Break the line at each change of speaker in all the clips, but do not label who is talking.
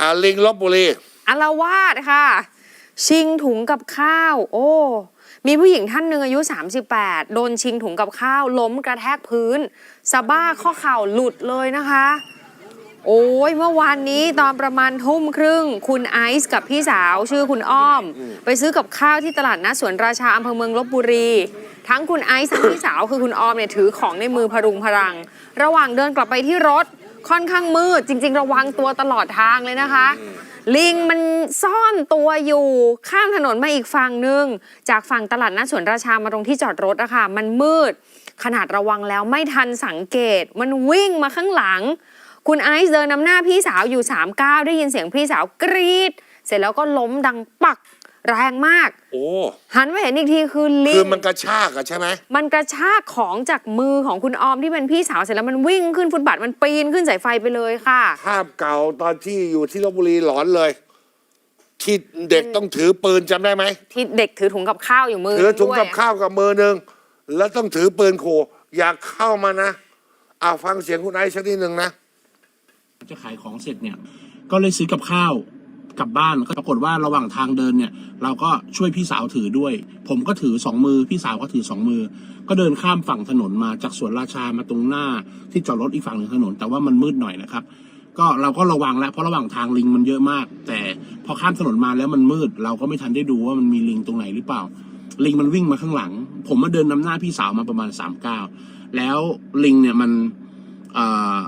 อาลิงลบบุรี
อารวาสค่ะ ชิงถุงกับข้าว โอ้ มีผู้หญิงท่านหนึ่งอายุ 38 โดนชิงถุงกับข้าว ล้มกระแทกพื้นสะบ้าข้อเข่าหลุดเลยนะคะ โอ้ยเมื่อวานนี้ตอนประมาณทุ่มครึ่ง คุณไอซ์กับพี่สาวชื่อคุณอ้อม ไปซื้อกับข้าวที่ตลาดนัดสวนราชาอำเภอเมืองลบบุรี ทั้งคุณไอซ์ทั้งพี่สาวคือคุณอ้อมเนี่ยถือของในมือพรุงพรัง ระหว่างเดินกลับไปที่รถ ค่อนข้างมืด จริง ๆ ระวังตัวตลอดทางเลยนะคะ ลิงมันซ่อนตัวอยู่ข้ามถนนมาอีกฝั่งหนึ่งจากฝั่งตลาดนัดสวนราชามาตรงที่จอดรถอะค่ะมันมืด ขนาดระวังแล้วไม่ทันสังเกต มันวิ่งมาข้างหลัง คุณไอซ์เดินนำหน้าพี่สาวอยู่3ก้าวได้ยินเสียงพี่สาวกรีด เสร็จแล้วก็ล้มดังปัก แรงมาก
โอ้
หันไปเห็นอีกทีคือลิ
คืองมันกระชากอะใช่ไหม
มันกระชากของจากมือของคุณออมที่เป็นพี่สาวเสร็จแล้วมันวิ่งขึ้นฟุตบาทมันปีนขึ้นสายไฟไปเลยค่ะ
ภาพเก่าตอนที่อยู่ที่ลบบุรีหลอนเลย ที่เด็กต้องถือปืนจำได้ไหม
ที่เด็กถือถุงกับข้าวอยู่มือ
ถือถุง
ด้วย
กับข้าวกับมือหนึ่งแล้วต้องถือปืนขู่อยากเข้ามานะอ่าฟังเสียงคุณไอซ์สักนิดหนึ่งนะ
จะขายของเสร็จเนี่ย ก็เลยซื้อกับข้าว กลับบ้านก็ปรากฏว่าระหว่างทางเดินเนี่ย เราก็ช่วยพี่สาวถือด้วย ผมก็ถือสองมือ พี่สาวก็ถือสองมือ ก็เดินข้ามฝั่งถนนมาจากสวนราชามาตรงหน้าที่จอดรถอีกฝั่งหนึ่งถนน แต่ว่ามันมืดหน่อยนะครับ ก็เราก็ระวังแล้วเพราะระหว่างทางลิงมันเยอะมาก แต่พอข้ามถนนมาแล้วมันมืด เราก็ไม่ทันได้ดูว่ามันมีลิงตรงไหนหรือเปล่า ลิงมันวิ่งมาข้างหลัง ผมมาเดินนำหน้าพี่สาวมาประมาณสามก้าวแล้วลิงเนี่ยมันอ่อ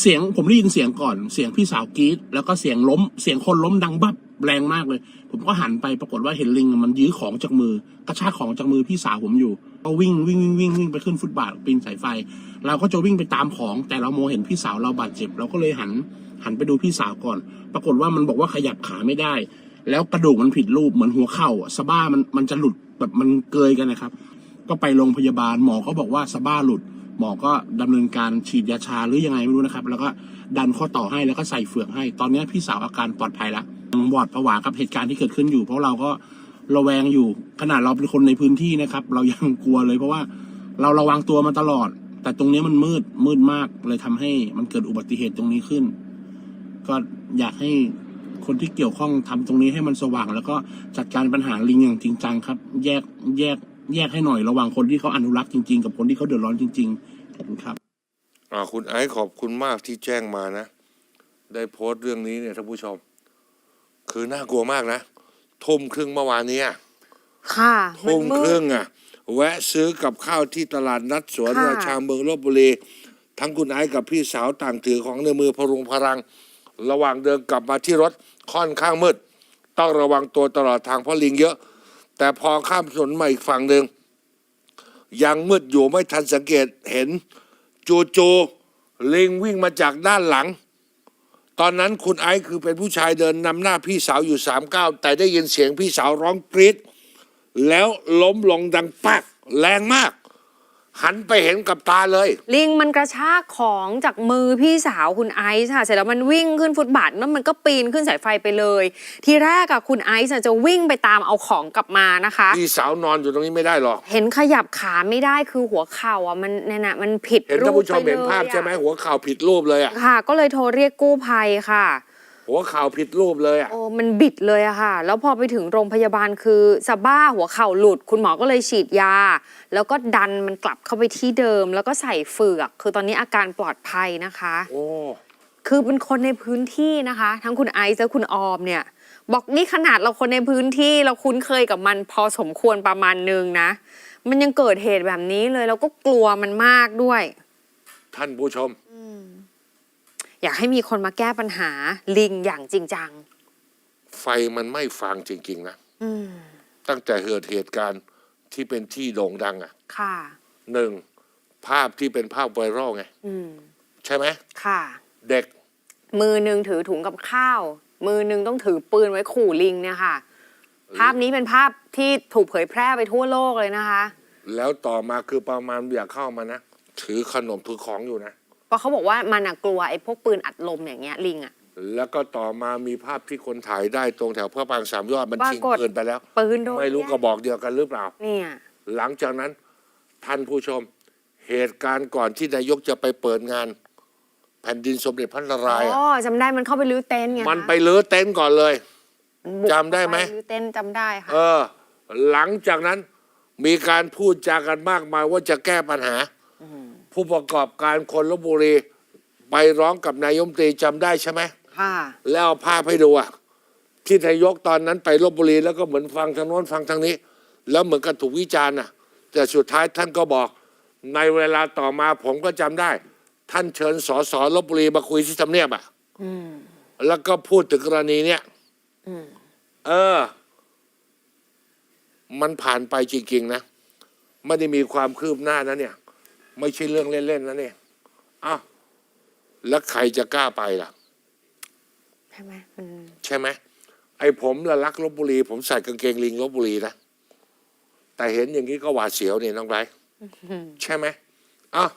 เสียงผมได้ยินเสียงก่อน เสียงพี่สาวกรีดแล้วก็เสียงล้ม เสียงคนล้มดังบับแรงมากเลย ผมก็หันไปปรากฏว่าเห็นลิงมันยื้อของจากมือกระชากของจากมือพี่สาวผมอยู่ ก็วิ่งวิ่งวิ่งวิ่งวิ่งไปขึ้นฟุตบาทปีนสายไฟ เราก็จะวิ่งไปตามของ แต่เราโมเห็นพี่สาวเราบาดเจ็บเราก็เลยหันหันไปดูพี่สาวก่อน ปรากฏว่ามันบอกว่าขยับขาไม่ได้ แล้วกระดูกมันผิดรูปเหมือนหัวเข่าสะบ้ามันมันจะหลุดแบบมันเกยกันนะครับ ก็ไปโรงพยาบาลหมอก็บอกว่าสะบ้าหลุด หมอก็ดำเนินการฉีดยาชาหรือยังไงไม่รู้นะครับ แล้วก็ดันข้อต่อให้แล้วก็ใส่เฟือกให้ ตอนนี้พี่สาวอาการปลอดภัยแล้วหวาดผวากับเหตุการณ์ที่เกิดขึ้นอยู่ เพราะเราก็ระแวงอยู่ขนาดเราเป็นคนในพื้นที่นะครับ เรายังกลัวเลยเพราะว่าเราระวังตัวมาตลอด แต่ตรงนี้มันมืดมืดมากเลยทำให้มันเกิดอุบัติเหตุตรงนี้ขึ้น ก็อยากให้คนที่เกี่ยวข้องทำตรงนี้ให้มันสว่าง แล้วก็จัดการปัญหาลิงอย่างจริงจังครับ แยกแยก แยกให้หน่อยระหว่างคนที่เขาอนุรักษ์จริงๆ กับคนที่เขาเดือดร้อนจริงๆขอบคุณครับ
อ่าคุณไอซ์ขอบคุณมากที่แจ้งมานะ ได้โพสต์เรื่องนี้เนี่ยท่านผู้ชม คือน่ากลัวมากนะทุ่มครึ่งเมื่อวานเนี้ย
ค่ะ
ทุ่ม
มื
ค
ด
รึ่งอะ แวะซื้อกับข้าวที่ตลาดนัดสวน
ค่ะ
ราชาเมืองลบบุรี ทั้งคุณไอซ์กับพี่สาวต่างถือของในมือพรุงพรัง ระหว่างเดินกลับมาที่รถค่อนข้างมืด ต้องระวังตัวตลอดทางเพราะลิงเยอะ แต่พอข้ามถนนมาอีกฝั่งหนึ่งยังมืดอยู่ไม่ทันสังเกตเห็นจูจูลิงวิ่งมาจากด้านหลัง ตอนนั้นคุณไอซ์คือเป็นผู้ชายเดินนำหน้าพี่สาวอยู่สามก้าวแต่ได้ยินเสียงพี่สาวร้องกรี๊ดแล้วล้มลงดังปักแรงมาก หันไปเห็นกับตาเลย
ลิงมันกระชากของจากมือพี่สาวคุณไอซ์ค่ะ เสร็จแล้วมันวิ่งขึ้นฟุตบาทแล้วมันก็ปีนขึ้นสายไฟไปเลย ทีแรกอะคุณไอซ์อะจะวิ่งไปตามเอาของกลับมานะคะ
พี่สาวนอนอยู่ตรงนี้ไม่ได้หรอก
เห็นขยับขาไม่ได้คือหัวเข่าอะมันเนี่ยนะมันผิด
เห็น
รู
ท่าน
ป
ผู้ชม
ไป
เห็น
เลย
ภาพใช่ไหม
อะ
หัวเข่าผิดรูปเลยอะ
ค่ะ ก็เลยโทรเรียกกู้ภัยค่ะ
หัวเข่าผิดรูปเลยอะ
โอ้มันบิดเลยอะค่ะ แล้วพอไปถึงโรงพยาบาลคือสะบ้าหัวเข่าหลุด คุณหมอก็เลยฉีดยา แล้วก็ดันมันกลับเข้าไปที่เดิม แล้วก็ใส่เฟือก คือตอนนี้อาการปลอดภัยนะคะ
โอ้
คือเป็นคนในพื้นที่นะคะ ทั้งคุณไอซ์และคุณออมเนี่ย บอกนี่ขนาดเราคนในพื้นที่เราคุ้นเคยกับมันพอสมควรประมาณนึงนะ มันยังเกิดเหตุแบบนี้เลย เราก็กลัวมันมากด้วย
ท่านผู้ชม
อยากให้มีคนมาแก้ปัญหาลิงอย่างจริงจัง
ไฟมันไม่ฟางจริง ๆ นะ
อืม
ตั้งแต่เกิดเหตุการณ์ที่เป็นที่โด่งดัง อะ
ค่ะ
หนึ่งภาพที่เป็นภาพไวรัลไง
อืม
ใช่ไหม
ค่ะ
เด็ก
มือหนึ่งถือถุงกับข้าว มือหนึ่งต้องถือปืนไว้ขู่ลิงเนี่ยค่ะ ภาพนี้เป็นภาพที่ถูกเผยแพร่ไปทั่วโลกเลยนะคะ
แล้วต่อมาคือประมาณอยากเข้ามานะ ถือขนมถือของอยู่นะ
เพราะเขาบอกว่ามันอะกลัวไอ้พวกปืนอัดลมอย่างเงี้ยลิงอะ
แล้วก็ต่อมามีภาพที่คนถ่ายได้ตรงแถวพระปรางสามยอดมัน
ปรา
ทิ้ง
กฏ
ปืนไปแล้ว
ปืนโดน
ไม่รู้
แย่ง
กระบอกเดียวกันหรือเปล่า
เนี่ย
หลังจากนั้นท่านผู้ชม เหตุการณ์ก่อนที่นายกจะไปเปิดงาน แผ่นดินสมเด็จพระนารายณ์
อ๋
อะ
อจำได้มันเข้าไปรื้อเต็นท์ไงคะ
มันไปเลือเต็นท์ก่อนเลย
มันบุก
จำได้ไหม
เข้าปรื้อเต็นท์จำได้ค่ะ
เออ หลังจากนั้นมีการพูดจากันมากมายว่าจะแก้ปัญหา ผู้ประกอบการคนลบบุรี ไปร้องกับนายมตรีจำได้ใช่ไหม
ค่ะ
แล้วเอาภาพให้ดูอะที่นายกตอนนั้นไปลบบุรีแล้วก็เหมือนฟังทางโน้นฟังทางนี้ แล้วเหมือนกับถูกวิจารณ์อะแต่สุดท้ายท่านก็บอกในเวลาต่อมาผมก็จำได้ ท่านเชิญสสลบบุรีมาคุยที่ทำเนียบอะแล้วก็พูดถึงกรณีเนี้ยเออ มันผ่านไปจริงๆนะ ไม่ได้มีความคืบหน้านะเนี่ย ไม่ใช่เรื่องเล่นๆนะเนี่ยอ้าวแล้วใครจะกล้าไปล่ะ
ใช่ไหมมัน
ใช่ไหมไอ้ผมละรักลบบุรี ผมใส่กางเกงลิงลบบุรีนะแต่เห็นอย่างนี้ก็หวาดเสียวนี่น้องไบรท์ใช่ไหมอ้าว